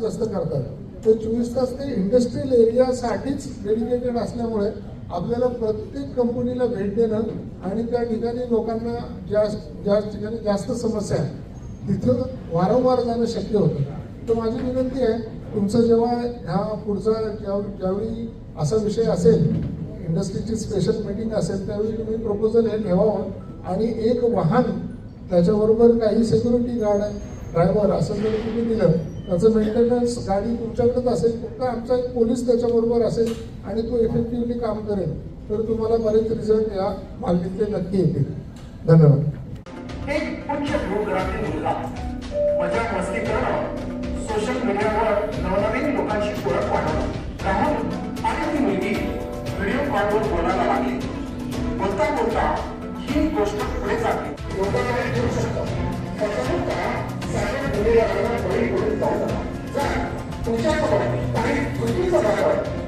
जास्त करतात. तर चोवीस तास ते इंडस्ट्रियल एरियासाठीच डेडिकेटेड असल्यामुळे आपल्याला प्रत्येक कंपनीला भेट देणं आणि त्या ठिकाणी लोकांना ज्या ज्या ठिकाणी जास्त समस्या आहे. तिथं वारंवार जाणं शक्य होतं. तर माझी विनंती आहे तुमचं जेव्हा ह्या पुढचा ज्या ज्यावेळी असा विषय असेल इंडस्ट्रीची स्पेशल मीटिंग असेल त्यावेळी तुम्ही प्रपोजल हे ठेवावं. आणि एक वाहन त्याच्याबरोबर काही सिक्युरिटी गार्ड आहे ड्रायव्हर असं जर तुम्ही दिलं त्याचं मेंटेनन्स गाडी तुमच्याकडेच असेल फक्त आमचा एक पोलीस त्याच्याबरोबर असेल आणि तो इफेक्टिव्हली काम करेल तर तुम्हाला बरेच रिझल्ट या मालकीतले नक्की येतील. धन्यवाद. मजा मस्ती करणं सोशल मीडियावर नवनवीन लोकांशी ओळख वाढवणं राहून आणि ती मुलगी व्हिडिओ कॉलवर बोलायला लागली. सायबर बळी पडून जाऊ नका जर तुमच्याकडे काही चुकीचं झालं